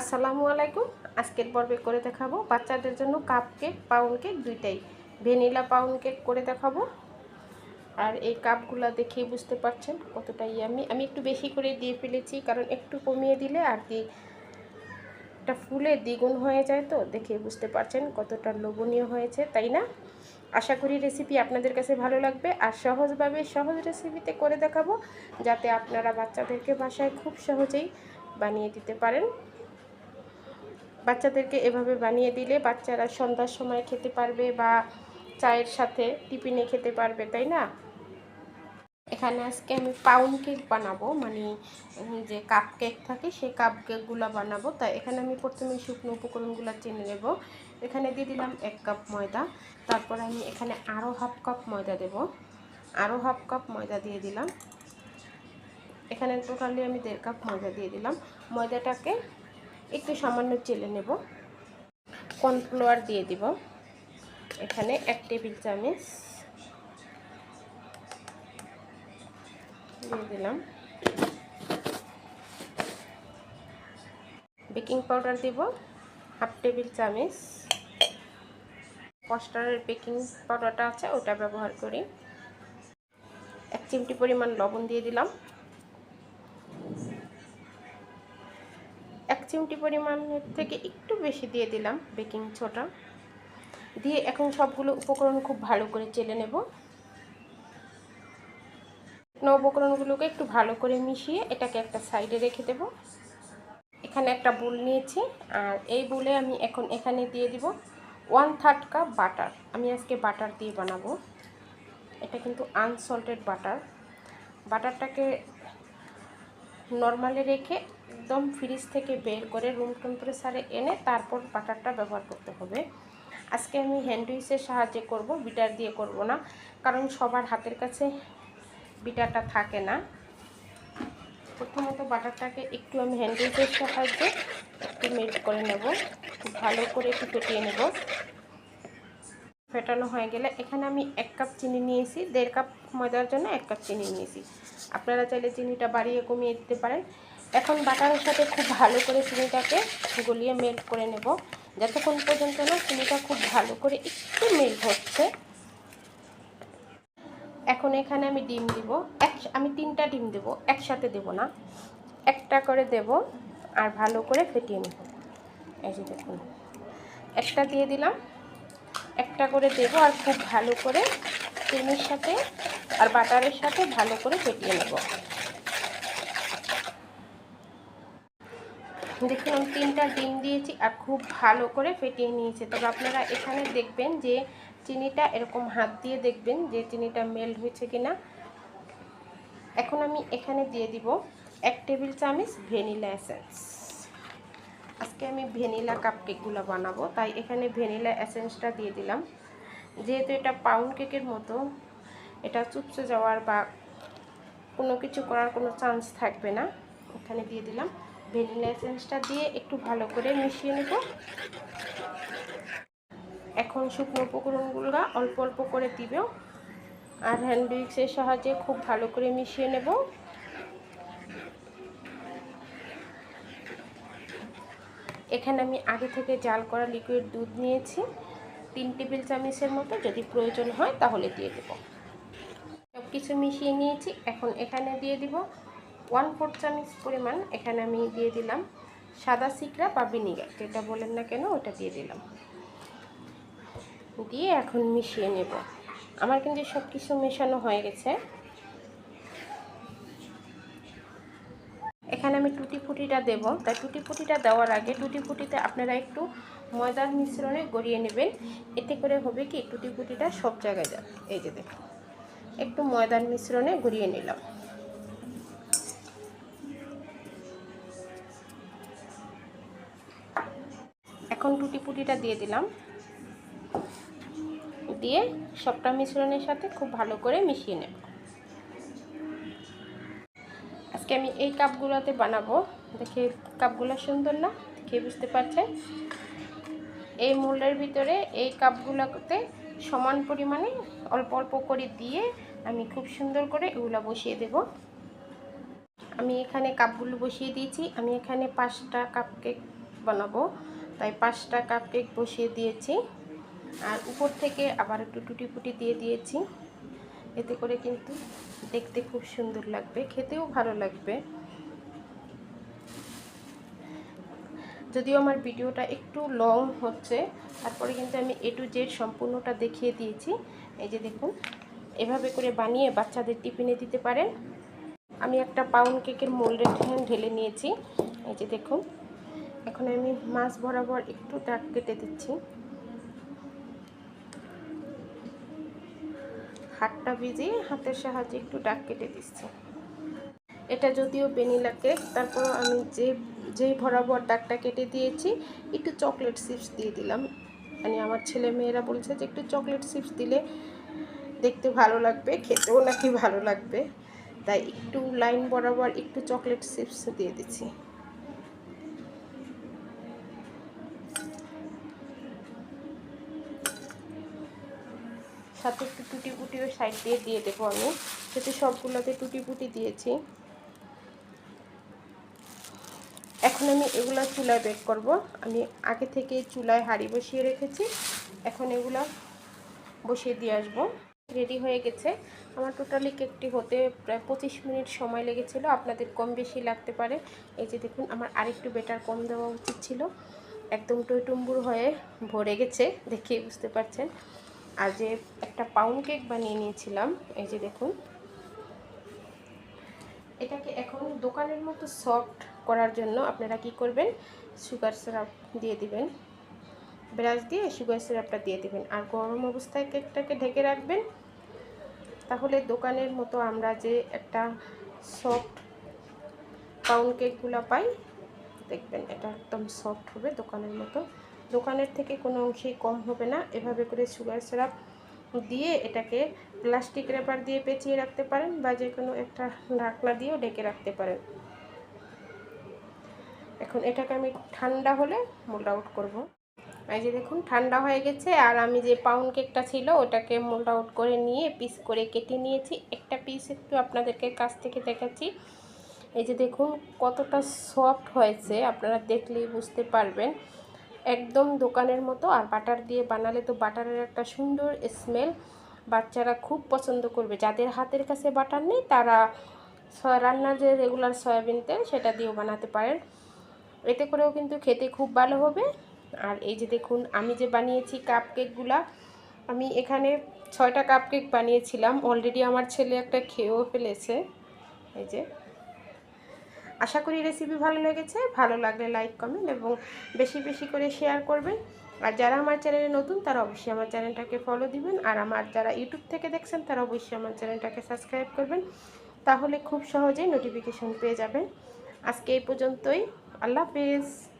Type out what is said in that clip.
আসসালামু আলাইকুম। আজকের পর্বে করে দেখাবো বাচ্চাদের জন্য কাপ কেক পাউন্ড কেক দুইটাই। ভ্যানিলা পাউন্ড কেক করে দেখাবো। আর এই কাপগুলো দেখেই বুঝতে পারছেন কতটা ইয়ামি আমি একটু বেশি করে দিয়ে ফেলেছি, কারণ একটু কমিয়ে দিলে আর কি এটা ফুলে দ্বিগুণ হয়ে যায় তো দেখে বুঝতে পারছেন কতটা লোভনীয় হয়েছে, তাই না? আশা করি রেসিপি আপনাদের কাছে ভালো লাগবে। আর সহজভাবে সহজ রেসিপিতে করে দেখাবো, যাতে আপনারা বাচ্চাদেরকে বাসায় খুব সহজেই বানিয়ে দিতে পারেন। বাচ্চাদেরকে এভাবে বানিয়ে দিলে বাচ্চারা সন্ধ্যার সময় খেতে পারবে বা চায়ের সাথে টিফিনে খেতে পারবে, তাই না? এখানে আজকে আমি পাউন্ড কেক বানাবো মানে যে কাপ কেক থাকে সেই কাপ কেকগুলো বানাবো। তাই এখানে আমি প্রথমে শুকনো উপকরণগুলো চেনে নেব। এখানে দিয়ে দিলাম এক কাপ ময়দা। তারপর আমি এখানে আরও হাফ কাপ ময়দা দেব। আরও হাফ কাপ ময়দা দিয়ে দিলাম। এখানে টোটালি আমি দেড় কাপ ময়দা দিয়ে দিলাম। ময়দাটাকে একটু সামান্য চেলে নেব। কর্নফ্লাওয়ার দিয়ে দিব। এখানে এক টেবিল চামচ দিয়ে দিলাম। বেকিং পাউডার দিব, হাফ টেবিল চামচ। কস্টারের বেকিং পাউডারটা আছে, ওটা ব্যবহার করি। এক চিমটি পরিমাণ লবণ দিয়ে দিলাম। চিমটি পরিমাণের থেকে একটু বেশি দিয়ে দিলাম বেকিং ছোটা দিয়ে এখন সবগুলো উপকরণ খুব ভালো করে চেলে নেব। উপকরণগুলোকে একটু ভালো করে মিশিয়ে এটাকে একটা সাইডে রেখে দেব। এখানে একটা বুল নিয়েছি আর এই বুলে আমি এখন এখানে দিয়ে দিব ওয়ান থার্ড কাপ বাটার। আমি আজকে বাটার দিয়ে বানাবো। এটা কিন্তু আনসল্টেড বাটার। বাটারটাকে নর্মালি রেখে একদম ফ্রিজ থেকে বের করে রুম টেম্পারেচারে এনে তারপর বাটারটা ব্যবহার করতে হবে। আজকে আমি হ্যান্ডউইচের সাহায্যে করব বিটার দিয়ে করব না, কারণ সবার হাতের কাছে বিটারটা থাকে না। প্রথমত বাটারটাকে একটু আমি হ্যান্ডউইচের সাহায্যে একটু মেল্ট করে নেব, ভালো করে একটু ফেটিয়ে নেব। ফেটানো হয়ে গেলে এখানে আমি এক কাপ চিনি নিয়েছি, দেড় কাপ ময়দার জন্য এক কাপ চিনি নিয়েছি। আপনারা চাইলে চিনিটা বাড়িয়ে কমিয়ে দিতে পারেন। এখন বাটারের সাথে খুব ভালো করে চিনিটাকে গলিয়ে মেল্ট করে নেব। যতক্ষণ পর্যন্ত না চিনিটা খুব ভালো করে একটু মেল্ট হচ্ছে। এখন এখানে আমি ডিম দিব। এক, আমি তিনটা ডিম দেব, একসাথে দেব না। একটা করে দেব আর ভালো করে ফেটিয়ে নেব। এই যে দেখুন। একটা দিয়ে দিলাম। একটা করে দেব আর খুব ভালো করে চিনির সাথে আর বাটারের সাথে ভালো করে ফেটিয়ে নেব। দেখুন আমি তিনটা ডিম দিয়েছি আর খুব ভালো করে ফেটিয়ে নিয়েছি। তবে আপনারা এখানে দেখবেন যে চিনিটা এরকম হাত দিয়ে দেখবেন যে চিনিটা মেল্ট হয়েছে কিনা। এখন আমি এখানে দিয়ে দিব এক টেবিল চামচ ভ্যানিলা এসেন্স। আজকে আমি ভ্যানিলা কাপকেকগুলো বানাবো। তাই এখানে ভ্যানিলা এসেন্সটা দিয়ে দিলাম। যেহেতু এটা পাউন্ড কেকের মতো, এটা চুপসে যাওয়ার বা কোনো কিছু করার কোনো চান্স থাকবে না। এখানে দিয়ে দিলাম ভ্যানিলা এসেন্সটা দিয়ে একটু ভালো করে মিশিয়ে নেব। এখন শুকনো উপকরণগুলো অল্প অল্প করে দিবেও। আর হ্যান্ড উইক্সের সাহায্যে খুব ভালো করে মিশিয়ে নেব। এখানে আমি আগে থেকে জাল করা লিকুইড দুধ নিয়েছি। তিন টেবিল চামচের মতো, যদি প্রয়োজন হয় তাহলে দিয়ে দেব। সব কিছু মিশিয়ে নিয়েছি, এখন এখানে দিয়ে দিব ওয়ান ফোর চামচ পরিমাণ, এখানে আমি দিয়ে দিলাম সাদা সিকড়া বা ভিনিগার, যেটা বলেন না কেন ওটা দিয়ে দিলাম। দিয়ে এখন মিশিয়ে নেব। আমার কিন্তু সব কিছু মেশানো হয়ে গেছে। এখানে আমি টুটি ফুটিটা দেব। তাই টুটি ফুটিটা দেওয়ার আগে টুটি ফুটিতে আপনারা একটু ময়দার মিশ্রণে গড়িয়ে নেবেন। এতে করে হবে কি, টুটি ফুটিটা সব জায়গায় যাবে। এই যে দেখুন, একটু ময়দার মিশ্রণে গড়িয়ে নিলাম। এখন টুটি ফুটিটা দিয়ে দিলাম। দিয়ে সবটা মিশ্রণের সাথে খুব ভালো করে মিশিয়ে নেব। আজকে আমি এই কাপগুলোতে বানাবো। দেখে কাপগুলো সুন্দর না? দেখে বুঝতে পারছেন? এই মোল্ডের ভিতরে এই কাপগুলোতে সমান পরিমাণে অল্প অল্প করে দিয়ে আমি খুব সুন্দর করে এগুলো বসিয়ে দেব। আমি এখানে কাপগুলো বসিয়ে দিয়েছি। আমি এখানে পাঁচটা কাপ কেক বানাবো। তাই পাঁচটা কাপ কেক বসিয়ে দিয়েছি। আর উপর থেকে আবার একটু টুটি ফুটি দিয়ে দিয়েছি। এতে করে কিন্তু দেখতে খুব সুন্দর লাগবে, খেতেও ভালো লাগবে। যদিও আমার ভিডিওটা একটু লং হচ্ছে, তারপরে কিন্তু আমি এ টু জেড সম্পূর্ণটা দেখিয়ে দিয়েছি। এই যে দেখুন, এভাবে করে বানিয়ে বাচ্চাদের টিফিনে দিতে পারেন। আমি একটা পাউন্ড কেকের হ্যান্ড ঢেলে নিয়েছি। এই যে দেখুন, এখন আমি মাছ বরাবর একটু দাগ কেটে দিচ্ছি। হাতটা ভিজিয়ে হাতের সাহায্যে একটু ডাক কেটে দিচ্ছি। এটা যদিও ভ্যানিলা কেক তারপর আমি যে যেই বরাবর ডাকটা কেটে দিয়েছি, একটু চকলেট চিপস দিয়ে দিলাম। মানে আমার ছেলে মেয়েরা বলছে যে একটু চকলেট চিপস দিলে দেখতে ভালো লাগবে, খেতেও নাকি ভালো লাগবে। তাই একটু লাইন বরাবর একটু চকলেট চিপস দিয়ে দিচ্ছি। সাথে একটু টুটি ফুটিও সাইড দিয়ে দিয়ে দেবো আমি। যেহেতু সবগুলোতে টুটি ফুটি দিয়েছি। এখন আমি এগুলো চুলায় বেক করব। আমি আগে থেকে চুলায় হাঁড়ি বসিয়ে রেখেছি। এখন এগুলো বসিয়ে দিয়ে আসব। রেডি হয়ে গেছে। আমার টোটালি কেকটি হতে প্রায় পঁচিশ মিনিট সময় লেগেছিল। আপনাদের কম বেশি লাগতে পারে। এই যে দেখুন, আমার আরেকটু বেটার কম দেওয়া উচিত ছিল। একদম টইটুম্বুর হয়ে ভরে গেছে। দেখেই বুঝতে পারছেন। আর যে একটা পাউন্ড কেক বানিয়ে নিয়েছিলাম, এই যে দেখুন। এটাকে এখন দোকানের মতো সফট করার জন্য আপনারা কি করবেন? সুগার সিরাপ দিয়ে দিবেন। ব্রাশ দিয়ে সুগার সিরাপটা দিয়ে দিবেন। আর গরম অবস্থায় কেকটাকে ঢেকে রাখবেন। তাহলে দোকানের মতো আমরা যে একটা সফট পাউন্ড কেকগুলো পাই, দেখবেন এটা একদম সফট হবে দোকানের মতো। দোকানের থেকে কোনো অংশেই কম হবে না। এভাবে করে সুগার সিরাপ দিয়ে এটাকে প্লাস্টিক রেপার দিয়ে পেঁচিয়ে রাখতে পারেন বা যে কোনো একটা ঢাকনা দিয়েও ডেকে রাখতে পারেন। এখন এটাকে আমি ঠান্ডা হলে মোল্ড আউট করব। এই যে দেখুন, ঠান্ডা হয়ে গেছে আর আমি যে পাউন্ড কেকটা ছিল ওটাকে মোল্ড আউট করে নিয়ে পিস করে কেটে নিয়েছি। একটা পিস একটু আপনাদেরকে কাছ থেকে দেখাচ্ছি। এই যে দেখুন, কতটা সফট হয়েছে, আপনারা দেখলেই বুঝতে পারবেন। একদম দোকানের মতো আর বাটার দিয়ে বানালে তো বাটারের একটা সুন্দর স্মেল বাচ্চারা খুব পছন্দ করবে। যাদের হাতের কাছে বাটার নেই, তারা রান্নার যে রেগুলার সয়াবিন তেল, সেটা দিয়েও বানাতে পারেন। এতে করেও কিন্তু খেতে খুব ভালো হবে। আর এই যে দেখুন, আমি যে বানিয়েছি কাপ কেকগুলা আমি এখানে ছয়টা কাপ কেক বানিয়েছিলাম। অলরেডি আমার ছেলে একটা খেয়েও ফেলেছে। এই যে আশা করি রেসিপি ভালো লেগেছে। ভালো লাগলে লাইক কমেন্ট এবং বেশি বেশি করে শেয়ার করবেন। আর যারা আমার চ্যানেলে নতুন, তারা অবশ্যই আমার চ্যানেলটাকে ফলো দিবেন। আর আমার যারা ইউটিউব থেকে দেখছেন, তারা অবশ্যই আমার চ্যানেলটাকে সাবস্ক্রাইব করবেন। তাহলে খুব সহজেই নোটিফিকেশন পেয়ে যাবেন। আজকে এই পর্যন্তই। আল্লাহ হাফেজ।